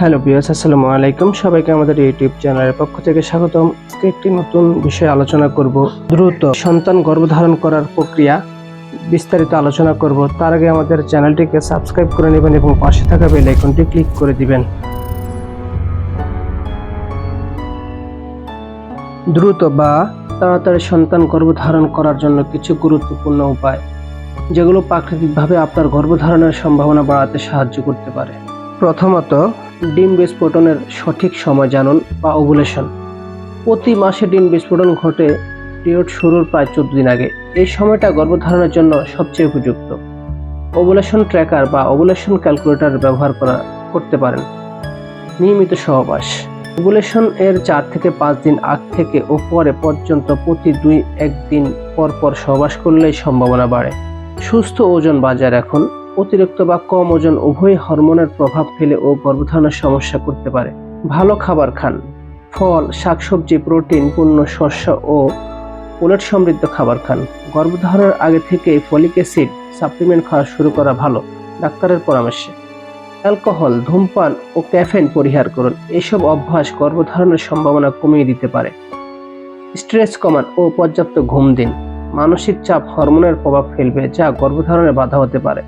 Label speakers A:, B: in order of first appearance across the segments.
A: Hello বিয়াস আসসালামু আলাইকুম। সবাইকে আমাদের ইউটিউব চ্যানেলের পক্ষ থেকে স্বাগতম। একটি নতুন বিষয়ে আলোচনা করব। দ্রুত সন্তান গর্ভধারণ করার প্রক্রিয়া বিস্তারিত আলোচনা করব। তার আগে আমাদের চ্যানেলটিকে সাবস্ক্রাইব করে নেবেন এবং পাশে থাকা বেল আইকনটি ক্লিক করে দিবেন। দ্রুত বা তাড়াতাড়ি সন্তান গর্ভধারণ করার জন্য কিছু গুরুত্বপূর্ণ উপায়, যেগুলো প্রাকৃতিকভাবে আপনার গর্ভধারণের সম্ভাবনা বাড়াতে সাহায্য করতে পারে। প্রথমত ডিম বিস্ফোটনের সঠিক সময় জানুন বা ওভুলেশন প্রতি মাসে ডিম বিস্ফোটন ঘটে পিরিয়ড শুরুর প্রায় চোদ্দ দিন আগে। এই সময়টা গর্ভধারণের জন্য সবচেয়ে উপযুক্ত। ওভুলেশন ট্র্যাকার বা ওভুলেশন ক্যালকুলেটর ব্যবহার করা, করতে পারেন। নিয়মিত সহবাস। ওভুলেশন এর চার থেকে পাঁচ দিন আগ থেকে ও পরে পর্যন্ত প্রতি দুই একদিন পর পর সহবাস করলেই সম্ভাবনা বাড়ে। সুস্থ ওজন বজায় রাখুন। অতিরিক্ত বা কম ওজন উভয় হরমোনের প্রভাব ফেলে ও গর্ভধারণের সমস্যা করতে পারে। ভালো খাবার খান। ফল, শাকসবজি, প্রোটিন, পূর্ণ শস্য ও পোলেট সমৃদ্ধ খাবার খান। গর্ভধারণের আগে থেকে ফলিক অ্যাসিড সাপ্লিমেন্ট খাওয়া শুরু করা ভালো, ডাক্তারের পরামর্শে। অ্যালকোহল, ধূমপান ও ক্যাফেন পরিহার করুন। এসব অভ্যাস গর্ভধারণের সম্ভাবনা কমিয়ে দিতে পারে। স্ট্রেস কমান ও পর্যাপ্ত ঘুম দিন। মানসিক চাপ হরমোনের প্রভাব ফেলবে, যা গর্ভধারণে বাধা হতে পারে।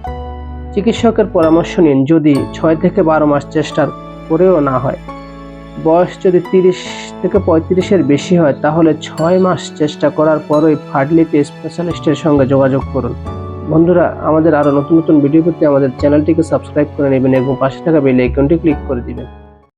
A: চিকিৎসকের পরামর্শ নিন যদি ছয় থেকে বারো মাস চেষ্টা করেও না হয়। বয়স যদি তিরিশ থেকে পঁয়ত্রিশের বেশি হয়, তাহলে ছয় মাস চেষ্টা করার পরই ফার্টিলিটি স্পেশালিস্টের সঙ্গে যোগাযোগ করুন। বন্ধুরা, আমাদের আরও নতুন নতুন ভিডিও পেতে আমাদের চ্যানেলটিকে সাবস্ক্রাইব করে নেবেন এবং পাশে থাকা বেল আইকনটি ক্লিক করে দিবেন।